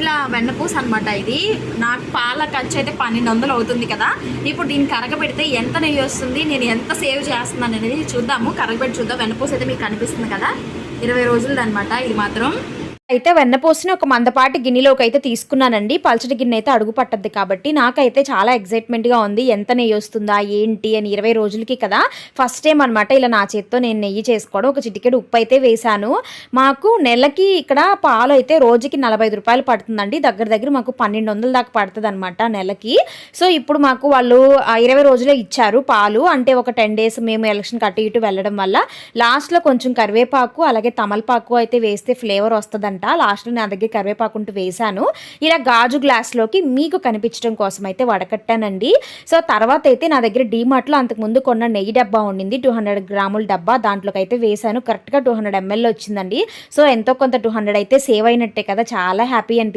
ఇలా వెన్నపూస అనమాట ఇది. నాకు పాల ఖర్చు అయితే పన్నెండు వందలు అవుతుంది కదా. ఇప్పుడు దీన్ని కరగబెడితే ఎంత నెయ్యి వస్తుంది? నేను ఎంత సేవ్ చేస్తున్నాను అనేది చూద్దాము. కరగబెట్టి చూద్దాం. వెన్నపూస అయితే మీకు కనిపిస్తుంది కదా. ఇరవై రోజులది అనమాట ఇది మాత్రం. అయితే వెన్నపోసిన ఒక మందపాటి గిన్నెలోకి అయితే తీసుకున్నానండి. పల్చటి గిన్నె అయితే అడుగు పట్టద్ది కాబట్టి నాకైతే చాలా ఎగ్జైట్మెంట్గా ఉంది. ఎంత నెయ్యి వస్తుందా ఏంటి అని ఇరవై రోజులకి కదా. ఫస్ట్ టైం అనమాట ఇలా నా చేత్తో నేను నెయ్యి చేసుకోవడం. ఒక చిటికెడు ఉప్పు అయితే వేశాను. మాకు నెలకి ఇక్కడ పాలు అయితే రోజుకి నలభై ఐదు రూపాయలు పడుతుందండి. దగ్గర దగ్గర మాకు పన్నెండు వందల దాకా పడుతుంది అనమాట నెలకి. సో ఇప్పుడు మాకు వాళ్ళు ఇరవై రోజులే ఇచ్చారు పాలు. అంటే ఒక టెన్ డేస్ మేము ఎలక్షన్ అటు ఇటు వెళ్ళడం వల్ల లాస్ట్లో కొంచెం కరివేపాకు అలాగే తమలపాకు అయితే వేస్తే ఫ్లేవర్ వస్తుందంట. లాస్ట్లో నా దగ్గర కరివేపాకు ఉంటూ వేశాను. ఇలా గాజు గ్లాస్లోకి మీకు కనిపించడం కోసం అయితే వడకట్టానండి. సో తర్వాత అయితే నా దగ్గర డీమార్ట్లో అంతకుముందు కొన్న నెయ్యి డబ్బా ఉండింది. టూ హండ్రెడ్ గ్రాముల డబ్బా దాంట్లోకి అయితే వేశాను. కరెక్ట్గా టూ హండ్రెడ్ ఎంఎల్ వచ్చిందండి. సో ఎంతో కొంత టూ హండ్రెడ్ అయితే సేవ్ అయినట్టే కదా. చాలా హ్యాపీ అనిపి